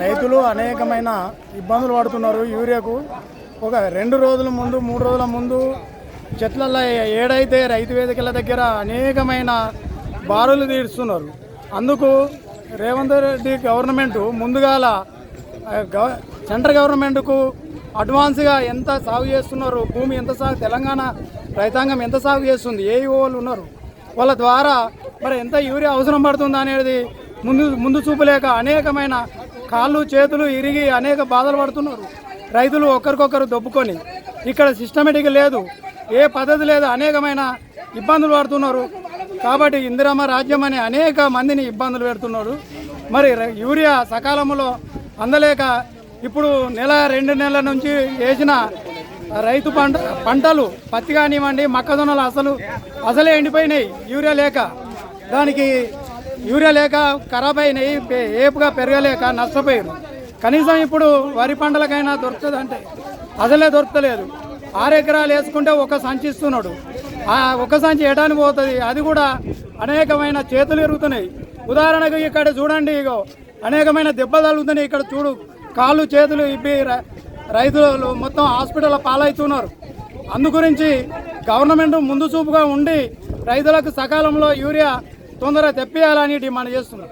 రైతులు అనేకమైన ఇబ్బందులు పడుతున్నారు యూరియాకు. ఒక రెండు రోజుల ముందు మూడు రోజుల ముందు చెట్లలో ఏడైతే రైతు వేదికల దగ్గర అనేకమైన బారులు తీరుస్తున్నారు అందుకు రేవంత్ రెడ్డి గవర్నమెంట్ ముందుగాల గవ- సెంట్రల్ గవర్నమెంట్కు అడ్వాన్స్గా ఎంత సాగు చేస్తున్నారు భూమి ఎంత సాగు తెలంగాణ రైతాంగం ఎంత సాగు చేస్తుంది ఏ వాళ్ళు ఉన్నారు వాళ్ళ ద్వారా మరి ఎంత యూరియా అవసరం పడుతుంది అనేది ముందు ముందు చూపులేక అనేకమైన కాళ్ళు చేతులు ఇరిగి అనేక బాధలు పడుతున్నారు. రైతులు ఒకరికొకరు దొబ్బుకొని ఇక్కడ సిస్టమేటిక్ లేదు. ఏ పద్ధతి లేదు. అనేకమైన ఇబ్బందులు పడుతున్నారు. కాబట్టి ఇందిరమ్మ రాజ్యం అని అనేక మందిని ఇబ్బందులు పెడుతున్నారు. మరి యూరియా సకాలంలో అందలేక ఇప్పుడు నెల రెండు నెలల నుంచి వేసిన రైతు పంట పంటలు పత్తి కానివ్వండి మొక్కజొన్నలు అసలు అసలే ఎండిపోయినాయి. యూరియా లేక దానికి యూరియా లేక ఖరాబ్ అయినాయి ఏపుగా పెరగలేక నష్టపోయారు. కనీసం ఇప్పుడు వరి పంటలకైనా దొరుకుతుంది అసలే దొరకలేదు ఆరు ఎకరాలు వేసుకుంటే ఒక సంచి ఇస్తున్నాడు. ఆ ఒక సంచి ఎటానికి పోతుంది? అది కూడా అనేకమైన చేతులు ఎరుగుతున్నాయి. ఉదాహరణకు ఇక్కడ చూడండి ఇగో అనేకమైన దెబ్బలు తగులుతున్నాయి ఇక్కడ చూడు. కాళ్ళు చేతులు ఇప్పి రైతులు మొత్తం హాస్పిటల్ పాలవుతున్నారు. అందు గురించి గవర్నమెంట్ ముందు చూపుగా ఉండి రైతులకు సకాలంలో యూరియా తొందరగా తెప్పియాలని డిమాండ్ చేస్తున్నాం